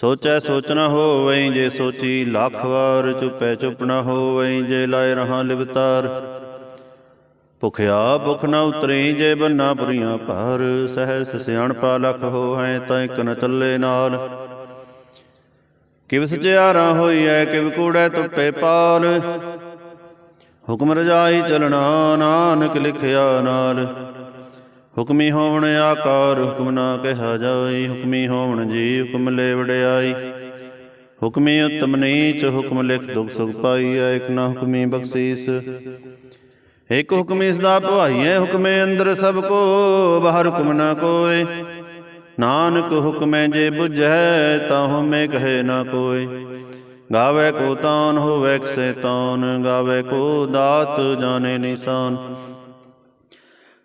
ਸੋਚੈ ਸੋਚ ਨ ਹੋਵੈ ਜੇ ਸੋਚੀ ਲੱਖ ਵਾਰ ਚੁਪੈ ਚੁਪ ਨ ਹੋਵੈ ਜੇ ਲਾਇ ਰਹਾ ਲਿਵਤਾਰ। ਭੁਖਿਆ ਭੁਖ ਨ ਉਤਰੀ ਜੇ ਬੰਨਾ ਪੁਰੀਆਂ ਭਾਰ, ਸਹਿਸ ਸਿਆਣਪਾ ਲਖ ਹੋਵੈ ਤਾਂ ਇਕ ਨ ਚੱਲੇ ਨਾਲ। ਕਿਵ ਸਚਿਆਰਾ ਹੋਈਐ, ਕਿਵ ਕੂੜੈ ਟੁੱਟੇ ਪਾਲ। ਹੁਕਮ ਰਜਾਈ ਚਲਣਾ ਨਾਨਕ ਲਿਖਿਆ ਨਾਲ। ਹੁਕਮੀ ਹੋਵਣ ਆਕਾਰ ਹੁਕਮ ਨਾ ਕਿਹਾ ਜਾਈ, ਹੁਕਮੀ ਹੋਵਣ ਜੀ ਹੁਕਮ ਲੈ ਵਡਿਆਈ। ਹੁਕਮੀ ਉਤਮ ਨੀਚ ਹੁਕਮ ਲਿਖ ਦੁਖ ਸੁਖ ਪਾਈਐ, ਇਕ ਨਾ ਹੁਕਮੀ ਬਖਸ਼ੀਸ। ਇਕ ਹੁਕਮ ਇਸ ਦਾ ਭਵਾਈਐ, ਹੁਕਮੇ ਅੰਦਰ ਸਭ ਕੋ, ਬਾਹਰ ਹੁਕਮ ਨਾ ਕੋਏ। ਨਾਨਕ ਹੁਕਮੈ ਜੇ ਬੁਝੈ ਤਾਹੂ ਮੈਂ ਕਹੇ ਨਾ ਕੋਏ। ਗਾਵੇ ਕੋ ਤਾਨ, ਹੋਵੇ ਕਿਸੇ ਤਾਨ, ਗਾਵੇ ਕੋ ਦਾਤ, ਜਾਣੇ ਨਿਸ਼ਾਨ।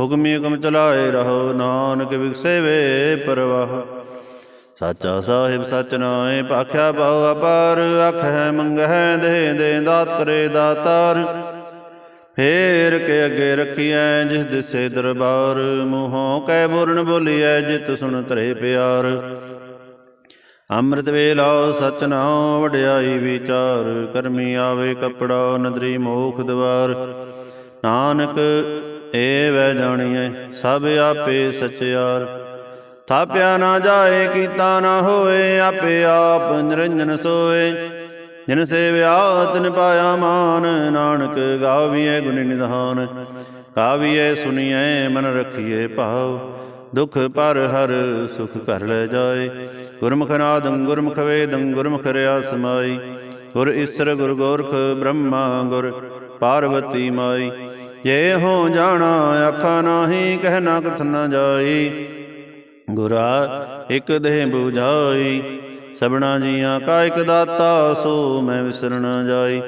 ਹੁਕਮੀ ਹੁਕਮ ਚਲਾਏ ਰਹੋ, ਨਾਨਕ ਵਿਗਸੇ ਵੇ ਪਰਵਾਹ। ਸਾਚਾ ਸਾਹਿਬ ਸਚ ਨਾਏ ਭਾਖਿਆ ਬਹੁ ਅਪਾਰ ਆਖੈ ਮੰਗਹਿ ਦੇ ਦੇ ਦਾਤ ਕਰੇ ਦਾਤਾਰ। ਫੇਰ ਕੇ ਅੱਗੇ ਰੱਖੀਐ ਜਿਸ ਦਿਸੇ ਦਰਬਾਰ, ਮੂੰਹੋਂ ਕੈ ਬੋਰਨ ਬੋਲੀਐ ਜਿਤ ਸੁਣ ਤਰੇ ਪਿਆਰ। ਅੰਮ੍ਰਿਤ ਵੇਲਾ ਸਚ ਨਾਉ ਵਡਿਆਈ ਵਿਚਾਰ, ਕਰਮੀ ਆਵੇ ਕਪੜਾ ਨਦਰੀ ਮੋਖ ਦਵਾਰ। ਨਾਨਕ ਏ ਵੈ ਜਾਣੀਐ, ਸਭ ਆਪੇ ਸਚਿਆਰ ਥਾਪਿਆ ਨਾ ਜਾਏ, ਕੀਤਾ ਨਾ ਹੋਏ, ਆਪੇ ਆਪ ਨਿਰੰਜਨ ਸੋਏ। ਜਿਨ ਸੇਵਿਆ ਤਿਨ ਪਾਇਆ ਮਾਨ, ਨਾਨਕ ਗਾਵੀਐ ਗੁਣ ਨਿਧਾਨ। ਗਾਵੀਐ ਸੁਣੀਐ ਮਨ ਰਖੀਐ ਭਾਵ। ਦੁਖ ਪਰ ਹਰ ਸੁਖ ਕਰ ਲੈ ਜਾਏ। ਗੁਰਮੁਖ ਨਾਦੰ ਗੁਰਮੁਖ ਵੇਦੰ, ਗੁਰਮੁਖ ਰਿਆ ਸਮਾਈ ਗੁਰ ਈਸਰ ਗੁਰ ਗੋਰਖ ਬ੍ਰਹਮਾ ਗੁਰ, ਪਾਰਵਤੀ ਮਾਈ। ਜੇ ਹੋ ਜਾਣਾ ਆਖਾ ਨਾਹੀ ਕਹਿ ਨਾ ਕਥ ਨਾ ਜਾਈ। ਗੁਰਾ ਇਕ ਦੇਹ 부ਝਾਈ ਸਬਣਾ ਜੀਆਂ ਕਾ ਇਕ ਦਾਤਾ, ਸੋ ਮੈਂ ਵਿਸਰ ਜਾਈ।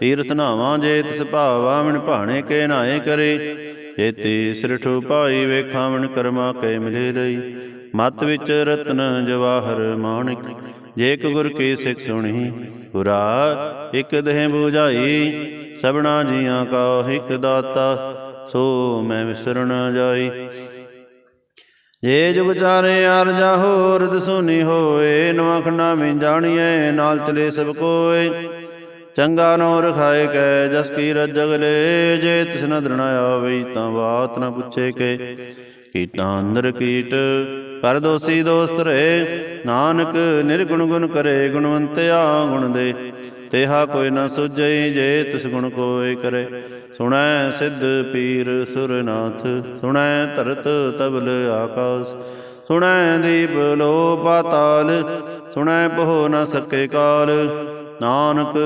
ਤੀਰਥ ਨਾਵਾਂ ਜੇ ਤਿਸ ਭਾਵਾ ਮਨ ਭਾਣੇ ਕੇ ਨਾਏ ਕਰੇ। ਜੇਤੀ ਸਿਰਠੂ ਪਾਈ ਵੇਖਾਵਣ ਕਰਮਾ ਕੈ ਮਿਲੇ ਲਈ। ਮਤ ਵਿੱਚ ਰਤਨ ਜਵਾਹਰ ਮਾਣਿਕ ਜੇਕ ਗੁਰ ਕੀ ਸਿੱਖ ਸੁਣੀ। ਗੁਰਾ ਇਕ ਦੇਹ 부ਝਾਈ ਸਬਣਾ ਜੀਆਂ ਕਾ ਇਕ ਦਾਤਾ, ਸੋ ਮੈਂ ਵਿਸਰ ਜਾਈ। ਜੇ ਜੁਗ ਚਾਰੇ ਅਰਜਾ ਹੋਰ ਸੁਨੀ ਹੋਏ, ਨਵਾਂ ਖੰਡਾ ਮੈਂ ਜਾਣੀਐ, ਨਾਲ ਚਲੇ ਸਭ ਕੋਏ। ਚੰਗਾ ਨੋ ਰਖਾਏ ਕੈ, ਜਸ ਕੀ ਰਜਗ ਲੈ, ਜੇ ਤਿਸ ਨ ਦਰਣਾ ਆਵੇ, ਤਾਂ ਬਾਤ ਨ ਪੁੱਛੇ ਕੇ। ਕੀਟਾਂ ਅੰਦਰ ਕੀਟ, ਕਰ ਦੋਸੀ ਦੋਸਤ ਰੇ ਨਾਨਕ ਨਿਰਗੁਣ ਗੁਣ ਕਰੇ, ਗੁਣਵੰਤਿਆ ਗੁਣ ਦੇ। ਤੇਹਾ ਕੋਈ ਨਾ ਸੁਝਈ ਜੇ ਤਿਸ ਗੁਣ ਕੋਇ ਕਰੇ। ਸੁਣੈ ਸਿੱਧ ਪੀਰ ਸੁਰਨਾਥ, ਸੁਣੈ ਧਰਤ ਤਬਲ ਆਕਾਸ। ਸੁਣੈ ਦੀਪ ਲੋ ਪਾਤਾਲ, ਸੁਣੈ ਬਹੁ ਨ ਸਕੇ ਕਾਲ। ਨਾਨਕ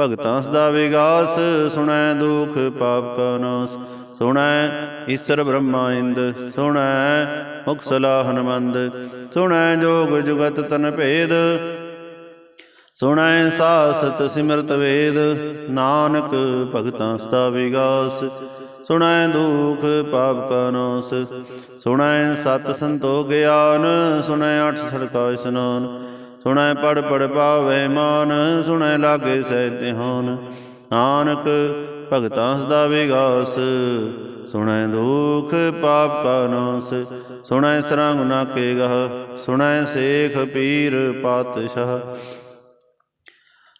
ਭਗਤਾਂ ਸਦਾ ਵਿਗਾਸ, ਸੁਣੈ ਦੁਖ ਪਾਪ ਕਾ ਨਾਸ। ਸੁਣੈ ਈਸ਼ਰ ਬ੍ਰਹਮਾ ਇੰਦ, ਸੁਣੈ ਮੁਕਸਲਾ ਹਨਮੰਦ। ਸੁਣੈ ਜੋਗ ਜੁਗਤ ਤਨ ਭੇਦ ਸੁਣੈ ਸਾਸਤ ਸਿਮਰਤ ਵੇਦ, ਨਾਨਕ ਭਗਤਾਂ ਸਦਾ ਵਿਗਾਸ। ਸੁਣੈ ਦੁਖ ਪਾਪ ਕਾ ਨਾਸ, ਸੁਣੈ ਸਤ ਸੰਤੋ ਗਿਆਨ, ਸੁਣੈ ਅਠ ਸੜਕਾ ਇਸਨਾਨ। ਸੁਣੈ ਪੜ ਪੜ ਪਾਵੇ ਮਾਨ, ਸੁਣੈ ਲਾਗੇ ਸਹਿ ਧਿਆਨ। ਨਾਨਕ ਭਗਤਾਂ ਸਦਾ ਵਿਗਾਸ, ਸੁਣੈ ਦੁਖ ਪਾਪ ਕਾ ਨਾਸ। ਸੁਣੈ ਸਰੰਗ ਨਾ ਕੇ ਗਹ ਸੁਣੈ ਸੇਖ ਪੀਰ ਪਾਤਸ਼ਾਹ।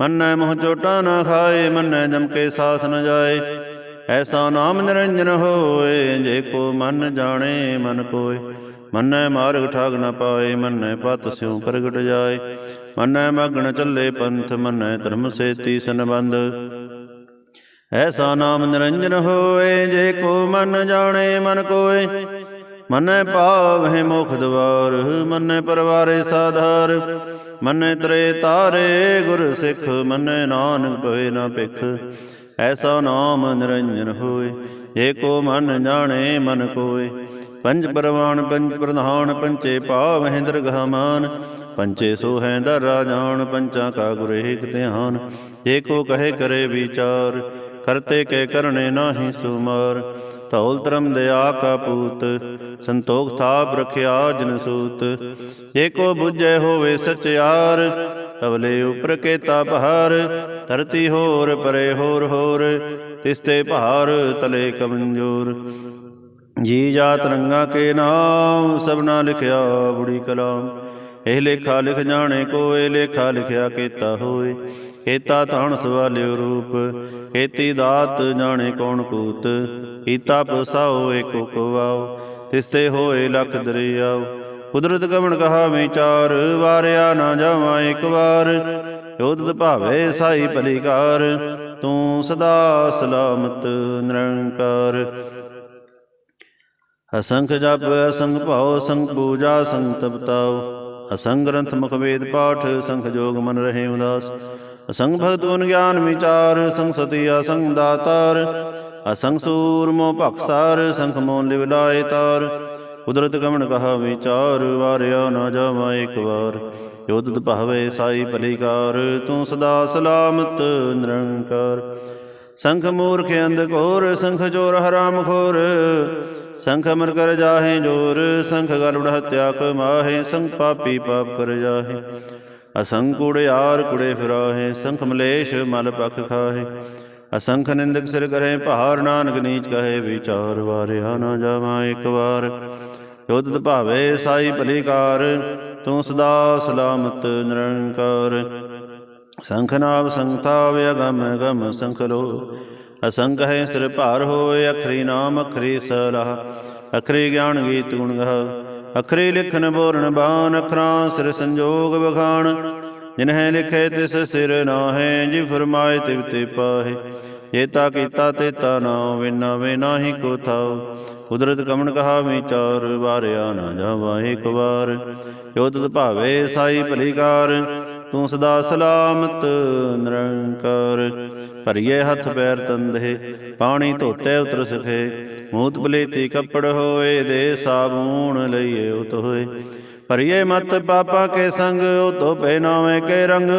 ਮੰਨੈ ਮੋਹ ਚੋਟਾ ਨਾ ਖਾਏ, ਮੰਨੈ ਜਮ ਕੇ ਸਾਥ ਨ ਜਾਏ। ਐਸਾ ਨਾਮ ਨਿਰੰਜਨ ਹੋਏ, ਜੇ ਕੋ ਮਨ ਜਾਣੇ, ਮਨ ਕੋਏ। ਮੰਨੈ ਮਾਰਗ ਠਾਗ ਨ ਪਾਏ, ਮੰਨੈ ਪਤ ਸਿਉ ਪ੍ਰਗਟ ਜਾਏ। ਮੰਨੈ ਮਗਨ ਚੱਲੇ ਪੰਥ, ਮੰਨੈ ਧਰਮ ਸੇਤੀ ਸੰਬੰਧ। ਐਸਾ ਨਾਮ ਨਿਰੰਜਨ ਹੋਏ, ਜੇ ਕੋ ਮਨ ਜਾਣੇ, ਮਨ ਕੋਏ। ਮਨੈ ਪਾਵਹਿ ਮੁਖ ਦਵਾਰ, ਮਨੈ ਪਰਵਾਰੇ ਸਾਧਾਰ। ਮਨੈ ਤਰੇ ਤਾਰੇ ਗੁਰ ਸਿੱਖ, ਮਨੈ ਨਾਨਕ ਪਵੇ ਨਾ ਭਿਖ। ਐਸਾ ਨਾਮ ਨਿਰੰਜਨ ਹੋਏ ਏਕੋ ਮਨ ਜਾਣੇ ਮਨ ਕੋਏ। ਪੰਜ ਪਰਵਾਨ, ਪੰਜ ਪ੍ਰਧਾਨ, ਪੰਚੇ ਪਾਵ ਦਰਗਹ ਮਾਨ ਪੰਚੇ ਸੋਹੈ ਹੈ ਰਾਜਾਨ ਜਾਣ ਪੰਚਾਂ ਕਾ ਗੁਰ ਏਕ ਧਿਆਨ। ਜੇ ਕਹੇ ਕਰੇ ਵਿਚਾਰ, ਕਰਤੇ ਕੇ ਕਰਨੇ ਨਾਹੀ ਸੁਮਾਰ। ਧੌਲ ਧਰਮ ਦਇਆ ਕਾ ਪੂਤ, ਸੰਤੋਖ ਥਾਪ ਰਖਿਆ ਜਨ ਸੂਤ। ਜੇ ਕੋ ਬੁਝੈ ਹੋਵੇ ਸਚਿਆਰ ਤਵਲੇ ਉਪਰ ਕੇ ਕੇਤਾ ਪਹਾਰ, ਧਰਤੀ ਹੋਰ ਪਰੇ ਹੋਰ ਹੋਰ, ਤਿਸਤੇ ਭਾਰ ਤਲੇ ਕਮੰਜੂਰ। ਜੀ ਜਾ ਰੰਗਾ ਕੇ ਨਾਮ, ਸਭਨਾ ਲਿਖਿਆ ਬੁੜੀ ਕਲਾਮ। ਇਹ ਲੇਖਾ ਲਿਖ ਜਾਣੇ ਕੋਏ ਲੇਖਾ ਲਿਖਿਆ ਕੀਤਾ ਹੋਏ। ਕੀਤਾ ਤਾਣ ਸਵਾਲਿਓ ਰੂਪ ਏਤੀ ਦਾਤ ਜਾਣੇ ਕੌਣ ਕੂਤ। ਕੀਤਾ ਪਸਾਓ ਏਕੋ ਕਵਾਓ, ਤਿਸਤੇ ਹੋਏ ਲਖ ਦਰਿਆਓ। ਕੁਦਰਤ ਕਵਣ ਕਹਾ ਵਿਚਾਰ ਵਾਰਿਆ ਨਾ ਜਾਵਾਂ ਇੱਕ ਵਾਰ। ਯੋਧਤ ਭਾਵੇ ਸਾਈ ਭਲੀਕਾਰ, ਤੂੰ ਸਦਾ ਸਲਾਮਤ ਨਿਰੰਕਾਰ। ਅਸੰਖ ਜਪ, ਅਸੰਖ ਭਾਉ ਸੰਗ ਪੂਜਾ ਸੰਖ ਤਪਤਾਉ। ਅਸੰਗ ਗ੍ਰੰਥ ਮੁਖ ਵੇਦ ਪਾਠ, ਸੰਖ ਜੋਗ ਮਨ ਰਹੇ ਉਦਾਸ। ਅਸੰਖ ਭਗਤ ਗੁਣ ਗਿਆਨ ਵਿਚਾਰ ਸੰਖ ਸਤੀ ਅਸੰਖ ਦਾਤਾਰ। ਅਸੰਖ ਸੂਰ ਮੋ ਭਖਸਾਰ ਸੰਖ ਮੋਨ ਲਿਵ ਲਾਏ ਤਾਰ। ਕੁਦਰਤ ਕਮਣ ਕਹਾ ਵਿਚਾਰ, ਵਾਰਿਆ ਨਾ ਜਾਵਾ ਇੱਕ ਵਾਰ। ਯੋਧਤ ਭਾਵੇ ਸਾਈ ਭਲੀਕਾਰ, ਤੂੰ ਸਦਾ ਸਲਾਮਤ, ਨਿਰੰਕਾਰ। ਸੰਖ ਮੂਰਖ ਅੰਧ ਘੋਰ, ਸੰਖ ਚੋਰ ਹਰਾਮ ਖੋਰ। ਸੰਖ ਅਮਰ ਕਰ ਜਾਹੇ, ਜੋਰ ਸੰਖ ਗਲੁੜ ਹਤਿਆ ਕ ਕਮਾਹੇ ਸੰਖ ਪਾਪੀ ਪਾਪ ਕਰ ਜਾਹੇ। ਅਸੰਖ ਕੁੜਿਆਰ ਕੁੜੇ ਫਿਰਾਹੇ, ਸੰਖ ਮਲੇਸ਼ ਮਲ ਪਖ ਖਾਹੇ। ਅਸੰਖ ਨਿੰਦਕ ਸਿਰ ਕਰੇ ਭਾਰ ਨਾਨਕ ਨੀਚ ਕਹੇ, ਵਿਚਾਰ ਵਾਰਿਆ ਨਾ ਜਾਵਾਂ ਇੱਕ ਵਾਰ। ਯੋਧਤ ਭਾਵੇ, ਸਾਈ ਭਲੀਕਾਰ, ਤੂੰ ਸਦਾ ਸਲਾਮਤ ਨਿਰੰਕਾਰ। ਸੰਖ ਨਾਮ ਸੰਗਤਾ ਵਿਅਗਮ ਗਮ ਸੰਖ ਲੋ ਅਸੰਗ ਹੈ ਸਿਰ ਭਾਰ ਹੋਏ, ਅਖਰੀ ਨਾਮ, ਅਖਰੀ ਸਲਾਹ। ਅਖਰੀ ਗਿਆਨ ਗੀਤ ਗੁਣ ਗਹ। ਅਖਰੀ ਲਿਖਨ ਬੋਰਨ ਬਾਨ ਅਖਰਾਂ ਸਿਰ ਸੰਜੋਗ ਬਖਾਣ ਜਿਨਹਿ ਲਿਖੇ ਤਿਸ ਸਿਰ ਨਾਹੇ, ਜੀ ਫਰਮਾਏ ਤਿਵ ਤੇ ਪਾਹੇ। ਜੇਤਾ ਕੀਤਾ ਤੇਤਾ ਨਾ ਵਿਨਾ ਵੇ ਨਾਹੀ ਕੋ ਥਾਉ। ਕੁਦਰਤ ਕਮਣ ਕਹਾ ਵਿਚਾਰ ਵਾਰਿਆ ਨਾ ਜਾਵਾ ਇੱਕ ਵਾਰ। ਯੋਧਤ ਭਾਵੇ, ਸਾਈ ਭਲੀਕਾਰ ਤੂੰ ਸਦਾ ਸਲਾਮਤ, ਨਿਰੰਕਾਰ। ਭਰੀਏ ਹੱਥ ਪੈਰ ਤੰਦੇ ਪਾਣੀ ਧੋਤੇ ਉਤਰ ਸਖੇ, ਮੂਤ ਬਲੇਤੀ ਕੱਪੜ ਹੋਏ, ਦੇ ਸਾਬੂਣ ਲਈਏ ਉਤ ਹੋਏ ਭਰੀਏ ਮਤ ਪਾਪਾ ਕੇ ਸੰਗ, ਉਤੋ ਪੈ ਨਾਵੇਂ ਕੇ ਰੰਗ।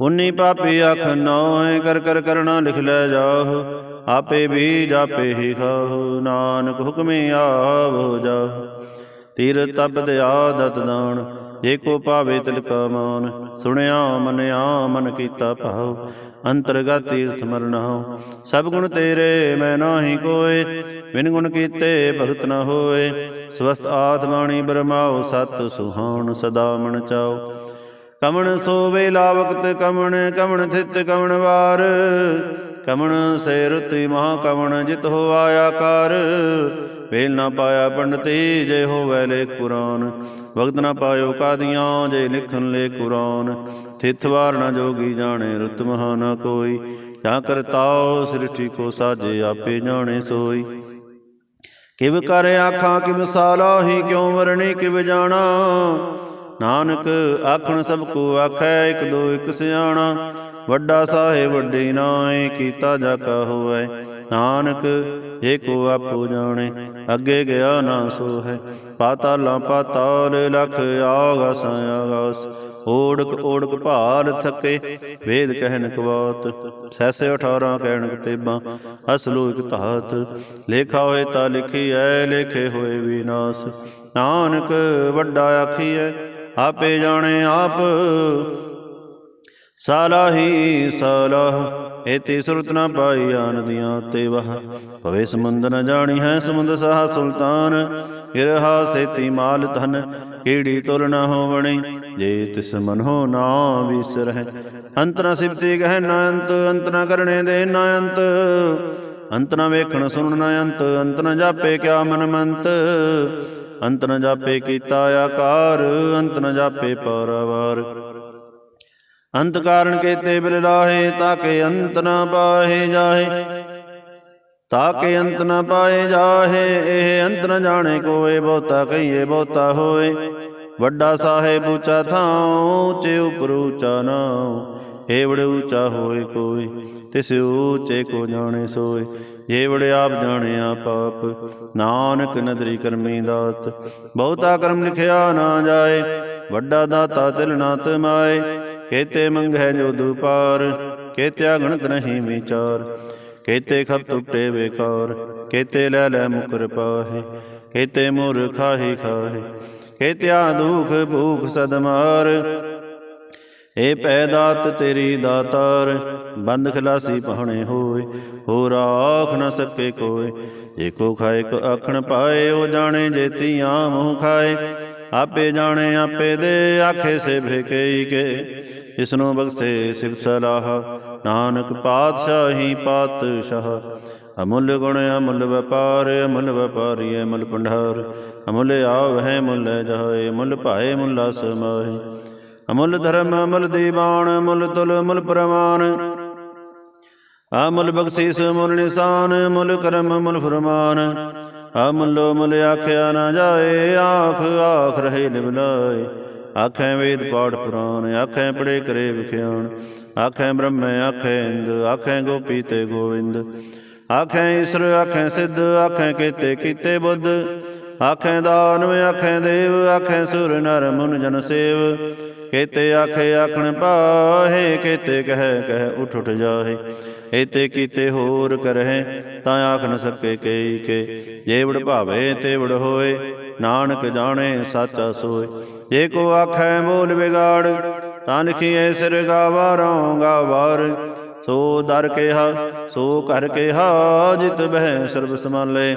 ਪੁੰਨੀ ਪਾਪੀ ਅਖ ਨੋਏ ਕਰ ਕਰ ਕਰਣਾ ਲਿਖ ਲੈ ਜਾਹੁ। ਆਪੇ ਵੀ ਜਾਪੇ ਹੀ ਖਾਹੁ, ਨਾਨਕ ਹੁਕਮੇ ਆਵੋ ਜਾਹੁ। ਤੀਰ ਤਪਦ ਆਦਤ ਦਾਨ, ਜੇ ਕੋ ਪਾਵੇ ਤਿਲ ਕਾ ਮਾਨ। ਸੁਣਿਆ ਮਨਿਆ ਮਨ ਕੀਤਾ ਭਾਉ ਅੰਤਰਗਤ ਤੀਰਥ ਮਰਨਾਉ ਸਭ ਗੁਣ ਤੇਰੇ, ਮੈਂ ਨਾਹੀ ਕੋਏ। ਬਿਨ ਗੁਣ ਕੀਤੇ ਭਗਤ ਨ ਹੋਏ। ਸਵਸਤ ਆਤਮਾਣੀ ਬਰਮਾਉ ਸਤ ਸੁਹਾਉਣ ਸਦਾ ਮਨ ਚਾਉ ਕਮਣ ਸੋਵੇ ਲਾਵਕਤ ਕਮਣ ਕਮਣ ਥਿਤ ਕਮਣ ਵਾਰ। ਕਮਣ ਸੇ ਰੁਤੀ ਮਹਾ ਕਮਣ ਜਿਤ ਹੋ ਆਇਆ ਕਰ। ਵੇਲ ਨਾ ਪਾਇਆ ਪੰਡਤੀ ਜੇ ਹੋਵੇ ਲੇ ਕੁਰਾਨ ਵਕਤ ਨਾ ਪਾਇਓ ਕਾਦੀਆਂ, ਜੇ ਲਿਖਨ ਲੇ ਕੁਰਾਨ। ਥਿਤ ਵਾਰ ਨਾ ਜੋਗੀ ਜਾਣੇ, ਰੁਤ ਮਹਾ ਨਾ ਕੋਈ। ਜਾਂ ਕਰਤਾਓ ਸ੍ਰਿਸ਼ਟੀ ਕੋ ਸਾਜੇ, ਆਪੇ ਜਾਣੇ ਸੋਈ। ਕਿਵ ਕਰ ਆਖਾਂ ਕਿ ਮਿਸਾਲਾ ਹੀ ਕਿਉ ਵਰਣੀ ਕਿਵ ਜਾਣਾ। ਨਾਨਕ ਆਖਣ ਸਭ ਕੋ ਆਖੈ, ਇਕ ਦੋ ਇਕ ਸਿਆਣਾ। ਵੱਡਾ ਸਾਹਿਬ ਵੱਡੀ ਨਾਏ ਕੀਤਾ ਜਾ ਕਾ ਹੋਵੇ। ਨਾਨਕ ਜੇ ਆਪੋ ਜਾਣੇ, ਅੱਗੇ ਗਿਆ ਨਾ ਸੋ ਹੈ ਪਾਤਾਲਾਂ ਪਾਤਾਲ ਲਖ ਆਗਾਸ ਆਗਾਸ। ਓੜਕ ਓੜਕ ਭਾਲ ਥਕੇ, ਵੇਦ ਕਹਿਨ ਕਵਾਤ। ਸੈਸੇ 18 ਕਹਿਣ ਕਤੇਬਾਂ, ਅਸਲੋ ਇਕ ਧਾਤ। ਲੇਖਾ ਹੋਏ ਤਾਂ ਲਿਖੀ ਐ ਲੇਖੇ ਹੋਏ ਵਿਨਾਸ਼। ਨਾਨਕ, ਵੱਡਾ ਆਖੀਐ, ਆਪੇ ਜਾਣੇ ਆਪ ਸਾਲਾਹੀ ਸਲਾਹ ਏਤੀ ਸੁਰਤ ਨਾ ਪਾਈ ਆਨ ਦੀਆਂ ਤੇ ਵਹ। ਭਵੇ ਸਮੁੰਦ ਨ ਜਾਣੀ ਹੈ ਸਮੁੰਦ ਸਾਹ ਸੁਲਤਾਨ ਗਿਰਹਾ ਸੇਤੀ ਮਾਲ ਧਨ ਕੀੜੀ ਤੁਲ ਨ ਹੋਵਣੀ? ਜੇ ਤਿਸ ਮਨ ਹੋ ਨਾ ਵਿਸਰਹਿ, ਅੰਤ ਨ ਸਿਫਤੀ ਕਹਿ ਨਾ ਅੰਤ ਅੰਤ ਨ ਕਰਨੇ ਦੇ ਨਾ ਅੰਤ। ਅੰਤ ਨ ਵੇਖਣ ਸੁਣਨ ਨ ਅੰਤ ਅੰਤ ਨ ਜਾਪੇ ਕਿਆ ਮਨ ਮੰਤ। ਅੰਤ ਨ ਜਾਪੇ ਕੀਤਾ ਆਕਾਰ, ਅੰਤ ਨ ਜਾਪੇ ਪਰਵਾਰ। ਅੰਤ ਕਾਰਨ ਕੇਤੇ ਬਿਲ ਲਾਹੇ ਤਾਕੇ ਅੰਤ ਨਾ ਪਾਹੇ ਜਾਹੇ। ਤਾਕੇ ਅੰਤ ਨ ਪਾਏ ਜਾਹੇ, ਇਹ ਅੰਤ ਨ ਜਾਣੇ ਕੋਏ, ਬਹੁਤਾ ਕਹੀਏ ਬਹੁਤਾ ਹੋਏ। ਵੱਡਾ ਸਾਹਿਬ ਉੱਚਾ ਥਾਉ, ਉੱਚੇ ਉਪਰ ਉੱਚਾ ਨਾਉ ਏ ਉੱਚਾ ਹੋਏ ਕੋਈ ਤਿਸ ਉੱਚੇ ਕੋ ਜਾਣੇ ਸੋਏ। ਜੇ ਆਪ ਜਾਣੇ ਆਪ ਆਪ ਨਾਨਕ ਨਦਰੀ ਕਰਮੀ ਦਾਤ। ਬਹੁਤਾ ਕਰਮ ਲਿਖਿਆ ਨਾ ਜਾਏ, ਵੱਡਾ ਦਾਤਾ ਤਿਲ ਨਾ ਤਮਾਏ ਕੇਤੇ ਮੰਗੈ ਜੋ ਦੁਪਾਰ ਕੇਤਿਆ ਗਣਤ ਨਹੀਂ ਵਿਚਾਰ, ਕੇਤੇ ਖਪ ਟੁੱਟੇ ਬੇਕਾਰ ਕੇਤੇ ਲੈ ਲੈ ਮੁਕਰ ਪਾਹੇ, ਕੇਤੇ ਮੁਰ ਖਾਹੀ ਖਾਹੇ, ਕੇਤਿਆ ਦੁਖ ਭੂਖ ਸਦਮਾਰ, ਏ ਪੈ ਤੇਰੀ ਦਾਤਾਰ, ਬੰਦ ਖਲਾਸੀ ਪਹਣੇ ਹੋਏ ਹੋ ਰਾਖ ਨ ਸਕੇ ਕੋਏ, ਜੇ ਕੋ ਖਾਏ ਕੋ ਆਖਣ ਪਾਏ, ਉਹ ਜਾਣੇ ਜੇਤੀਆਂ ਮੂੰਹ ਖਾਏ, ਆਪੇ ਜਾਣੇ ਆਪੇ ਦੇ ਆਖੇ ਸੇ ਭੇਕਈ ਕੇ ਇਸਨੂੰ ਬਖਸ਼ੇ ਸਿਵ ਸਲਾਹ, ਨਾਨਕ ਪਾਤਸ਼ਾਹੀ ਪਾਤਸ਼ਾਹ। ਅਮੁੱਲ ਗੁਣ ਅਮੁੱਲ ਵਪਾਰ, ਅਮੁੱਲ ਵਪਾਰੀ ਅਮੁੱਲ ਭੰਡਾਰ। ਅਮੁੱਲ ਆਵਹਿ ਮੁੱਲ ਜਾਏ ਮੁੱਲ ਭਾਏ ਮੁੱਲਾ ਸਮਾਏ ਅਮੁੱਲ ਧਰਮ, ਅਮੁੱਲ ਦੀਵਾਨ, ਅਮੁੱਲ ਤੁਲ, ਅਮੁੱਲ ਪ੍ਰਮਾਨ ਅਮੁੱਲ ਬਖਸ਼ੀਸ ਮੁੱਲ ਨਿਸ਼ਾਨ ਮੁੱਲ ਕਰਮ ਮੁੱਲ ਫਰਮਾਨ। ਅਮੁੱਲੋ ਮੁੱਲ ਆਖਿਆ ਨਾ ਜਾਏ, ਆਖ ਆਖ ਰਹੇ ਲਿਵਲਾਏ। ਆਖੈ ਵੇਦ ਪਾਠ ਪੁਰਾਨ ਆਖੈ ਪੜੇ ਕਰੇ ਵਿਖਿਆਨ ਆਖੈ ਬ੍ਰਹਮੈ, ਆਖੈ ਇੰਦ, ਆਖੈ ਗੋਪੀ ਤੇ ਗੋਵਿੰਦ। ਆਖੈ ਈਸ਼ਰ, ਆਖੈ ਸਿੱਧ, ਆਖੈ ਕੀਤੇ ਕੀਤੇ ਬੁੱਧ। ਆਖੈ ਦਾਨਵ, ਆਖੈ ਦੇਵ, ਆਖੈ ਸੁਰ ਨਰ ਮੁਨ ਜਨ ਸੇਵ। ਕੇਤੇ ਆਖੇ ਆਖਣ ਪਾਹੇ, ਕੇਤੇ ਕਹਿ ਕਹਿ ਉਠ ਉਠ ਜਾਹੇ। ਏਤੇ ਕੀਤੇ ਹੋਰ ਕਰਹਿ, ਤਾਂ ਆਖ ਨ ਸਕੇ ਕਈ ਕੇ। ਜੇਵੜ ਭਾਵੇ ਤੇ ਵਡ ਹੋਏ, ਨਾਨਕ ਜਾਣੇ, ਸਾਚਾ ਸੋਏ। ਜੇ ਕੋ ਆਖੈ ਬੋਲ ਵਿਗਾੜ ਤਾਂ ਲਿਖੀਐ ਸਿਰ ਗਾਵਾਰੋਂ ਗਾਵਾਰ। ਸੋ ਦਰ ਕਿਹਾ, ਸੋ ਕਰ ਕਿਹਾ, ਜਿਤ ਬਹਿ ਸਰਬ ਸਮਾਲੇ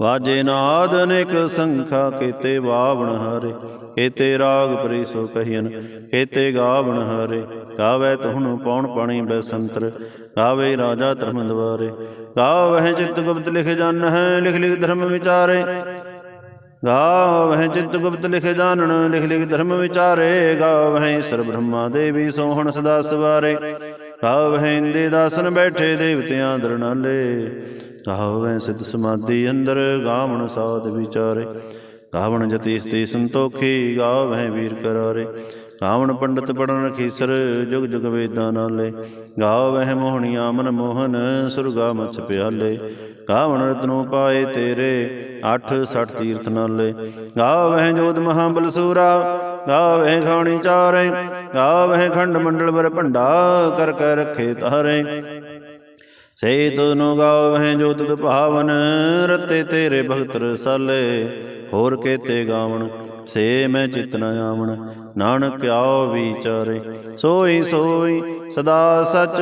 ਵਾਜੇ ਨਾਦ ਅਨੇਕ ਸੰਖਾ, ਕੀਤੇ ਬਾਵਣ ਹਾਰੇ। ਕੀਤੇ ਰਾਗ ਪਰੀ ਸੋ ਕਹੀਨ ਕੀਤੇ ਗਾਵਣ ਹਾਰੇ। ਗਾਵੇ ਤੁਹਨੂੰ ਪੌਣ ਪਾਣੀ ਬੈਸੰਤਰ ਗਾਵੇ ਰਾਜਾ ਧਰਮ ਦਵਾਰੇ ਗਾਵਹਿ ਚਿਤ ਗੁਪਤ ਲਿਖ ਜਨ ਹੈ, ਲਿਖ ਲਿਖ ਧਰਮ ਵਿਚਾਰੇ। ਗਾਵਹਿ ਚਿਤ ਗੁਪਤ ਲਿਖ ਜਾਣਨ, ਲਿਖ ਲਿਖ ਧਰਮ ਵਿਚਾਰੇ। ਗਾਵਹਿ ਸਰ ਬ੍ਰਹਮਾ ਦੇਵੀ ਸੋਹਣ ਸਦਾ ਸਵਾਰੇ। ਗਾਵਹਿ ਇੰਦੇ ਦਾਸਨ ਬੈਠੇ ਦੇਵਤਿਆਂ ਦਰਨਾਲੇ ਗਾਵਹਿ ਸਿਧ ਸਮਾਧੀ ਅੰਦਰ, ਗਾਵਣ ਸਾਧ ਵਿਚਾਰੇ। ਗਾਵਣ ਜਤੀ ਸਤੀ ਸੰਤੋਖੀ, ਗਾਵਹਿ ਵੀਰ ਕਰਾਰੇ। ਗਾਵਣ ਪੰਡਤ ਪੜਨ ਰਖੀਸਰ ਜੁਗ ਜੁਗ ਵੇਦਾਂ ਨਾਲੇ। ਗਾਵਹਿ ਮੋਹਣੀਆਂ ਮਨ ਮੋਹਨ ਸੁਰਗਾ ਮਛ ਪਿਆਲੇ। ਗਾਵਣ ਰਤਨੋ ਪਾਏ ਤੇਰੇ 8 60 ਤੀਰਥ ਨਾਲੇ। ਗਾਵਹਿ ਜੋਤ ਮਹਾਬਲ ਸੂਰਾ ਗਾਵਹਿ ਖਾਣੀ ਚਾਰੇ। ਗਾਵਹਿ ਖੰਡ ਮੰਡਲ ਬਰ ਭੰਡਾ ਕਰ ਕਰ ਰਖੇ ਤਾਰੇ। ਸੇ ਤੁਨੋ ਗਾਵਹਿ ਜੋ ਤੁਧ ਭਾਵਨ ਰਤੇ ਤੇਰੇ ਭਗਤ ਰਸਾਲੇ। ਹੋਰ ਕੇਤੇ ਗਾਵਣ ਸੇ ਮੈਂ ਚਿਤ ਨ ਆਵਣ। ਨਾਨਕ ਆਓ ਵਿਚਾਰੇ। ਸੋਈ ਸੋਈ ਸਦਾ ਸਚ,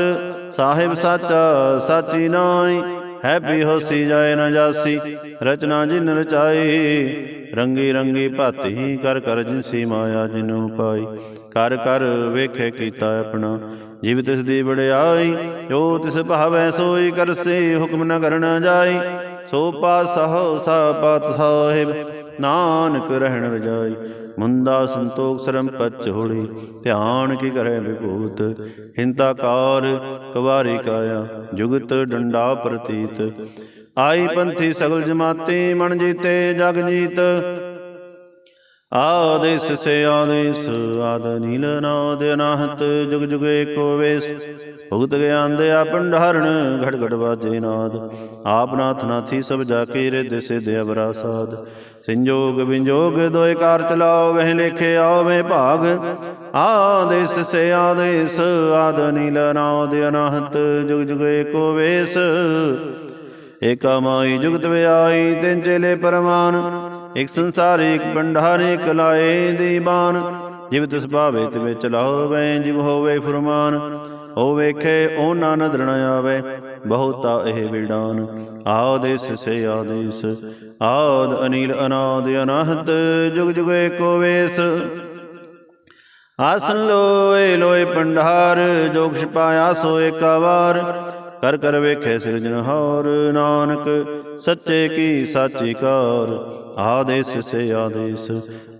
ਸਾਹਿਬ ਸਾਚਾ, ਸਾਚੀ ਨਾਈ ਹੈਪੀ ਹੋਸੀ ਜਾਏ ਨ ਜਾਸੀ, ਰਚਨਾ ਜਿਨ ਰਚਾਈ। ਰੰਗੀ ਰੰਗੀ ਭਾਤੀ ਕਰ ਕਰ ਜਿਨਸੀ ਮਾਇਆ ਜਿਨੂ ਪਾਈ ਕਰ ਕਰ ਵੇਖੇ ਕੀਤਾ ਆਪਣਾ, ਜੀਵ ਤਿਸ ਦੀ ਵਡਿਆਈ। ਜੋ ਤਿਸ ਭਾਵੈ ਸੋਈ ਕਰਸੇ, ਹੁਕਮ ਨ ਕਰਨਾ ਜਾਈ। ਸੋ ਪਾਸਹੁ ਸਾ ਪਤ ਸਾਹਿਬ ਨਾਨਕ ਰਹਿਣ ਰਜਾਈ, ਮੁੰਦਾ ਸੰਤੋਖ ਸਰਮ ਪਚ ਹੋੜੀ ਧਿਆਨ ਕੀ ਕਰੇ ਵਿਭੂਤ ਹਿੰਤਾਕਾਰ ਕਵਾਰੀ ਕਾਇਆ, ਜੁਗਤ ਡੰਡਾ ਪ੍ਰਤੀਤ। ਆਈ ਪੰਥੀ ਸਗਲ ਜਮਾਤੀ, ਮਨ ਜੀਤੇ ਜਗ ਜੀਤ। ਆਦੇਸ ਸੇ ਆਦੇਸ ਆਦ ਨੀਲ ਨਾਦ ਅਨਾਹਤ, ਜੁਗ ਜੁਗ ਏਕੋ ਵੇਸ। ਭੁਗਤ ਗਿਆਨ ਦੇ ਆ ਭੰਡਾਰਣ ਘਟ ਘਟ ਬਾਜੇ ਨਾਦ। ਆਪ ਨਾਥ ਨਾਥੀ ਸਭ ਜਾ ਕੇ ਰਿਦ ਸਿਧ ਅਬਰਾ ਸਾਧ ਸੰਜੋਗ ਵਿੰਜੋਗ ਦੋਇ ਕਾਰ ਚਲਾਓ, ਵਹਿ ਲੇਖੇ ਆਵੇ ਭਾਗ। ਆਦੇਸ ਸੇ ਆਦੇਸ, ਆਦ ਨੀਲ ਨਾਦ ਅਨਾਹਤ, ਜੁਗ ਜੁਗ ਏਕੋ ਵੇਸ। ਏਕਾ ਮਾਈ ਜੁਗਤ ਵਿਆਈ ਤਿੰਨ ਚੇਲੇ ਪਰਮਾਨ ਇਕ ਸੰਸਾਰ, ਇਕ ਭੰਡਾਰ ਕਲਾਏ ਲਾਏ ਦੀਬਾਨ। ਜਿਵ ਤਿਸ ਭਾਵੇ ਤਿਵੇ ਚਲਾਵੇ ਜਿਵ ਹੋਵੇ ਫੁਰਮਾਨ। ਉਹ ਵੇਖੇ ਉਹ ਨਾ ਆਵੇ, ਬਹੁਤਾ ਇਹ ਵਿਡਾਨ ਆਦੇਸ ਸੇ ਆਦੇਸ, ਆਦ ਅਨੀਲ ਅਨਾਦ ਅਨਹਤ, ਜੁਗ ਜੁਗ ਏਕੋ ਵੇਸ। ਆਸਨ ਲੋਏ ਲੋਏ ਪੰਡਾਰ ਜੋਗ ਛਪਾਇਆ ਸੋ ਏਕਾ ਕਰ ਕਰ ਵੇਖੇ ਸਿਰਜਣਹਾਰ ਨਾਨਕ ਸੱਚੇ ਕੀ ਸਾਚੀ ਕਾਰ। ਆਦੇਸ ਸੇ ਆਦੇਸ,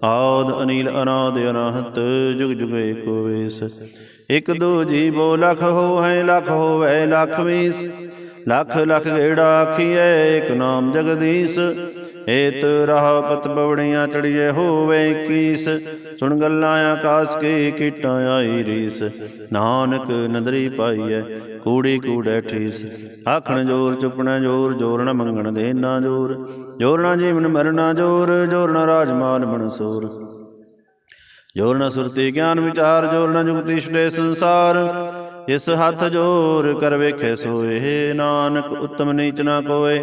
ਆਦ ਅਨੀਲ ਅਨਾਦ ਅਨਹਤ, ਜੁਗ ਜੁਗ ਏਕੋ ਵੇਸ। ਇਕ ਦੋ ਜੀਵੋ ਲਖ ਹੋ ਹੈ ਲਖ ਹੋਵੇ ਲਖ ਵੀਸ ਲਖ ਲਖ ਗੇੜਾ ਆਖੀਐ, ਇਕ ਨਾਮ ਜਗਦੀਸ਼। ਏਤ ਰਹਾ ਪਤ ਬਵੜੀਆਂ ਚੜੀਏ ਹੋਵੇ ਕੀਸ ਸੁਣ ਗੱਲਾਂ ਆਕਾਸ ਕੀ ਕੀਟਾਂ ਆਈ ਰੀਸ। ਨਾਨਕ ਨਦਰੀ ਪਾਈਐ, ਕੂੜੀ ਕੂੜੈ ਠੀਸ। ਆਖਣ ਜੋਰ ਚੁਪਣਾ ਜੋਰ ਜੋਰ ਮੰਗਣ ਦੇ ਨਾ ਜੋਰ ਜੋਰਨਾ ਜੀਵਨ ਮਰਨਾ ਜੋਰ ਜੋਰ ਨਾ ਰਾਜਮਾਨ ਮਨਸੂਰ ਜੋਰ ਨ ਸੁਰਤੀ ਗਿਆਨ ਵਿਚਾਰ, ਜੋਰ ਨ ਜੁਗਤੀ ਛੁਟੇ ਸੰਸਾਰ। ਇਸ ਹੱਥ ਜੋਰ ਕਰ ਵੇਖੇ ਸੋਏ ਨਾਨਕ, ਉਤਮ ਨੀਚ ਨਾ ਕੋਏ।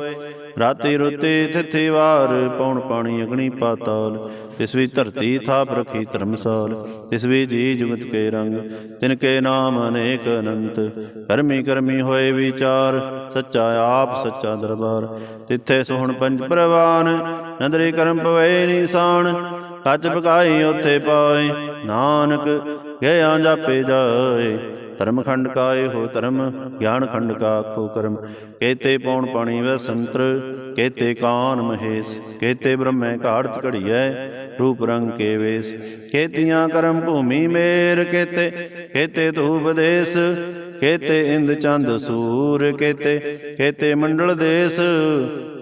ਰਾਤੀ ਰੁਤੀ ਥਿਥੀ ਵਾਰ, ਪੌਣ ਪਾਣੀ ਅਗਣੀ ਪਾਤਾਲ। ਤਿਸ ਵੀ ਧਰਤੀ ਥਾਪ ਰਖੀ ਧਰਮਸਾਲ। ਤਿਸ ਵੀ ਜੀ ਜੁਗਤ ਕੇ ਰੰਗ, ਤਿਨ ਕੇ ਨਾਮ ਅਨੇਕ ਅਨੰਤ। ਕਰਮੀ ਕਰਮੀ ਹੋਏ ਵਿਚਾਰ, ਸੱਚਾ ਆਪ, ਸੱਚਾ ਦਰਬਾਰ। ਤਿੱਥੇ ਸੋਹਣ ਪੰਜ ਪ੍ਰਵਾਨ, ਨਦਰੀ ਕਰਮ ਪਵੇ ਨਿਸ਼ਾਨ। ਕੱਚ ਪਕਾਈ ਉਥੇ ਪਾਏ। ਨਾਨਕ ਗਿਆ ਜਾਪੇ ਜਾਏ। ਧਰਮ ਖੰਡ ਕਾਏ ਹੋ ਧਰਮ, ਗਿਆਨ ਖੰਡ ਕਾ ਖੋ ਕਰਮ। ਕੇਤੇ ਪੌਣ ਪਾਣੀ ਵੈ ਸੰਤਰ, ਕੇਤੇ ਕਾਨ ਮਹੇਸ਼, ਕੇਤੇ ਬ੍ਰਹਮੈ ਘਾੜਤ ਘੜੀਐ ਰੂਪ ਰੰਗ ਕੇ ਵੇਸ। ਕੇਤੀਆਂ ਕਰਮ ਭੂਮੀ ਮੇਰ ਕੇਤੇ ਕੇਤੇ ਧੂਪ ਦੇਸ, ਕੇਤੇ ਇੰਦ ਚੰਦ ਸੂਰ ਕੇਤੇ ਕੇਤੇ ਮੰਡਲ ਦੇਸ।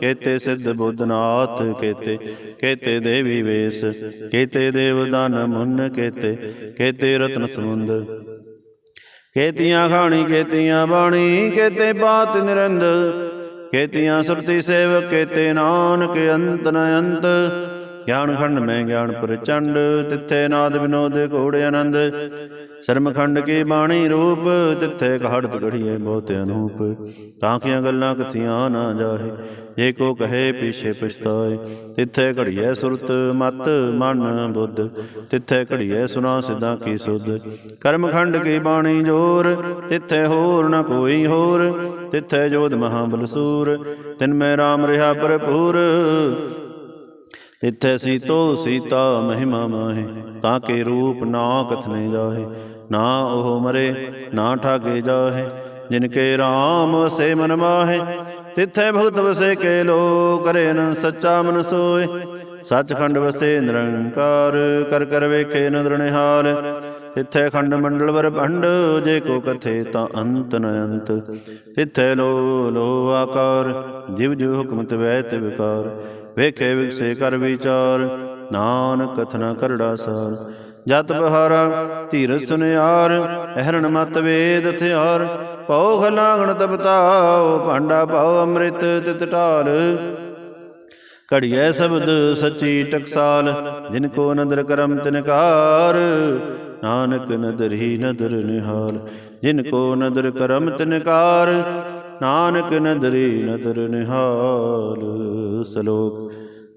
ਕੇਤੇ ਸਿੱਧ ਬੁੱਧਨਾਥ, ਕੇਤੇ ਕੇਤੇ ਦੇਵੀ ਵੇਸ, ਕੇਤੇ ਦੇਵਦਾਨ ਮੁੰਨ, ਕੇਤੇ ਕੇਤੇ ਰਤਨ ਸਮੁੰਦ। ਕੇਤੀਆਂ ਖਾਣੀ, ਕੇਤੀਆਂ ਬਾਣੀ, ਕੇਤੇ ਬਾਤ ਨਿਰੰਦ। ਕੇਤੀਆਂ ਸੁਰਤੀ ਸੇਵਕ, ਕੇਤੇ ਨਾਨਕ, ਅੰਤ ਨ ਅੰਤ। ਗਿਆਨ ਖੰਡ ਮੈਂ ਗਿਆਨ ਪ੍ਰਚੰਡ ਤਿੱਥੇ ਨਾਦ ਵਿਨੋਦ ਘੋੜੇ ਆਨੰਦ। ਸ਼ਰਮਖੰਡ ਕੀ ਬਾਣੀ ਰੂਪ, ਤਿੱਥੇ ਘੜਤ ਘੜੀਏ ਬਹੁਤ ਅਨੂਪ। ਤਾਂ ਕਿ ਗੱਲਾਂ ਕਥੀਆਂ ਨਾ ਜਾਹੇ, ਜੇ ਕੋ ਕਹੇ ਪਿਛੇ ਪਛਤਾਏ। ਤਿੱਥੇ ਘੜੀਏ ਸੁਰਤ ਮਤ, ਮਨ ਬੁੱਧ। ਤਿੱਥੇ ਘੜੀਏ ਸੁਨਾ ਸਿਧਾਂ ਕੀ ਸੁਧ। ਕਰਮ ਖੰਡ ਕੀ ਬਾਣੀ ਜੋਰ, ਤਿੱਥੇ ਹੋਰ ਨਾ ਕੋਈ ਹੋਰ। ਤਿੱਥੇ ਜੋਧ ਮਹਾਬਲ ਬਲਸੂਰ, ਤਿਨ ਮੈਂ RAM ਰਹਾ ਭਰਪੂਰ। ਤਿੱਥੇ ਸੀਤੋ ਸੀਤਾ ਮਹਿਮਾ ਮਾਹੇ, ਤਾਂ ਕੇ ਰੂਪ ਨਾ ਕਥਨੇ ਜਾਹੇ। ਨਾ ਉਹ ਮਰੇ, ਨਾ ਠਾਗੇ ਜਾਹੇ, ਜਿਨ ਕੇ RAM ਵਸੇ ਮਨ ਮਾਹੇ, ਤਿੱਥੇ ਭਗਤ ਵਸੇ ਕੇ ਲੋ ਕਰੇ ਨ ਸੱਚਾ ਮਨ ਸੋਏ ਸੱਚਖੰਡ ਵਸੇ ਨਿਰੰਕਾਰ, ਕਰ ਕਰ ਵੇਖੇ ਨਦਰ ਤਿੱਥੇ ਖੰਡ ਮੰਡਲ ਵਰ ਭੰਡ, ਜੇ ਕੋ ਕਥੇ ਤਾਂ ਅੰਤ ਨ ਅੰਤ। ਤਿੱਥੇ ਲੋ ਲੋ ਆਕਾਰ, ਜਿਵ ਜਿਵ ਹੁਕਮਤ ਵੈ ਤੇ ਵਿਕਾਰ ਵੇਖੇ ਵਿਗਸੇ ਕਰ ਵਿਚਾਰ, ਨਾਨਕ ਕਥਨਾ ਕਰੜਾ ਸਾਰ। ਜਤ ਬਹਾਰਾ ਧੀਰ ਸੁਨਿਆਰ, ਅਹਰਣ ਮਤ ਵੇਦ ਹਥਿਆਰ ਪਉ ਖਲਾਗਣ ਤਪਤਾਉ, ਭਾਂਡਾ ਪਾਉ ਅੰਮ੍ਰਿਤ ਤਿਤ ਢਾਲ। ਘੜੀਐ ਸ਼ਬਦ ਸੱਚੀ ਟਕਸਾਲ, ਜਿਨ ਕੋ ਨਦਰ ਕਰਮ ਤਿਨਕਾਰ ਨਾਨਕ ਨਦਰ ਹੀ ਨਦਰ ਨਿਹਾਲ, ਜਿਨ ਕੋ ਨਦਰ ਕਰਮ ਤਿਨਕਾਰ ਨਾਨਕ ਨਦਰੀ ਨਦਰ ਨਿਹਾਲ, ਸ਼ਲੋਕ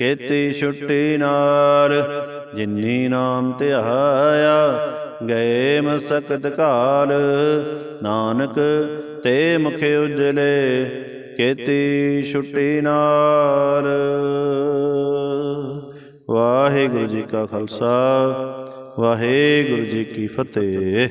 ਕੀਤੀ ਛੁੱਟੀ ਨਾਰ ਜਿਨੀ ਨਾਮ ਤੇ ਆਇਆ, ਗਏ ਮਸਕਤ ਕਾਲ ਨਾਨਕ ਤੇ ਮੁਖ ਉਜਲੇ ਕੀਤੀ ਛੁੱਟੀ ਨਾਰ ਵਾਹਿਗੁਰੂ ਜੀ ਕਾ ਖਾਲਸਾ, ਵਾਹਿਗੁਰੂ ਜੀ ਕੀ ਫਤਿਹ।